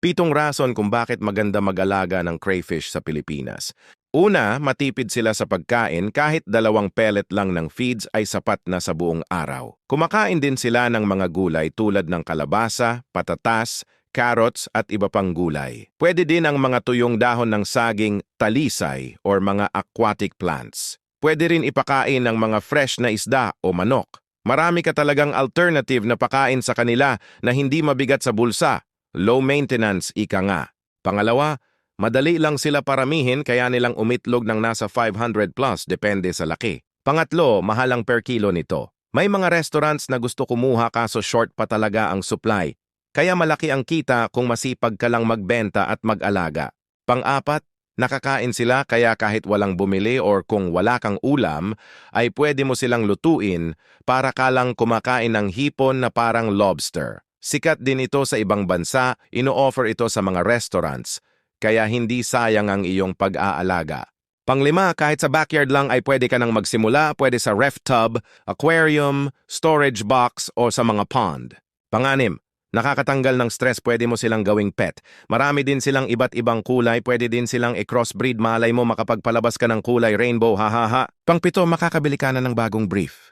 Pitong rason kung bakit maganda mag-alaga ng crayfish sa Pilipinas. Una, matipid sila sa pagkain kahit dalawang pellet lang ng feeds ay sapat na sa buong araw. Kumakain din sila ng mga gulay tulad ng kalabasa, patatas, carrots at iba pang gulay. Pwede din ang mga tuyong dahon ng saging, talisay or mga aquatic plants. Pwede rin ipakain ng mga fresh na isda o manok. Marami ka talagang alternative na pakain sa kanila na hindi mabigat sa bulsa. Low maintenance, ika nga. Pangalawa, madali lang sila paramihin kaya nilang umitlog ng nasa 500 plus depende sa laki. Pangatlo, mahalang per kilo nito. May mga restaurants na gusto kumuha kaso short pa talaga ang supply. Kaya malaki ang kita kung masipag ka lang magbenta at mag-alaga. Pang-apat, nakakain sila kaya kahit walang bumili or kung wala kang ulam, ay pwede mo silang lutuin para ka lang kumakain ng hipon na parang lobster. Sikat din ito sa ibang bansa, ino-offer ito sa mga restaurants, kaya hindi sayang ang iyong pag-aalaga. Panglima, kahit sa backyard lang ay pwede ka nang magsimula, pwede sa ref tub, aquarium, storage box o sa mga pond. Panganim, nakakatanggal ng stress, pwede mo silang gawing pet. Marami din silang iba't ibang kulay, pwede din silang i-crossbreed, malay mo makapagpalabas ka ng kulay rainbow, ha ha ha. Pangpito, makakabili ka na ng bagong brief.